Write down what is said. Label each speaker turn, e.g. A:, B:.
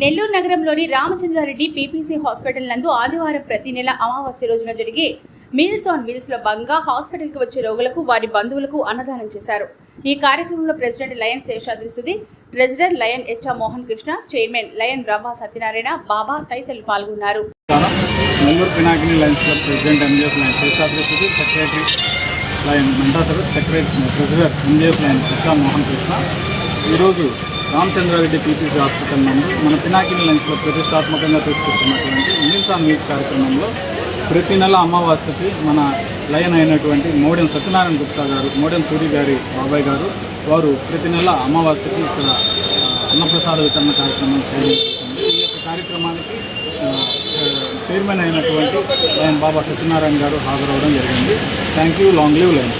A: నెల్లూరు నగరంలోని Ramachandra Reddy PPC hospital నందు ఆదివారం ప్రతి నెల అమావాస్య రోజున జరిగే మీల్స్ ఆన్ వీల్స్లో భాగంగా హాస్పిటల్కి వచ్చే రోగులకు వారి బంధువులకు అన్నదానం చేశారు. ఈ కార్యక్రమంలో president lion Seshadri Sudheer treasurer lion HR Mohan Krishna chairman lion Ravva Satyanarayana Baba తదితరులు పాల్గొన్నారు.
B: Nellore Pinakini lions club president lion Seshadri Sudheer secretary lion secretary treasurer lion HR Mohan Krishna. ఈరోజు రామచంద్రారెడ్డి పీపీసీ హాస్పిటల్ నందు మన Pinakini Lions ప్రతిష్టాత్మకంగా తీసుకుంటున్నటువంటి meals on meals కార్యక్రమంలో ప్రతి నెల అమావాస్యకి మన లయన్ అయినటువంటి మోడెం సత్యనారాయణ గుప్తా గారు మోడెం సూరి గారి బాబాయ్ గారు వారు ప్రతి నెల అమావాస్యకి ఇక్కడ అన్నప్రసాద వితరణ కార్యక్రమం చేయడం ఈ యొక్క కార్యక్రమానికి చైర్మన్ అయినటువంటి లయన్ బాబా సత్యనారాయణ గారు హాజరవడం జరిగింది. Thank you long live line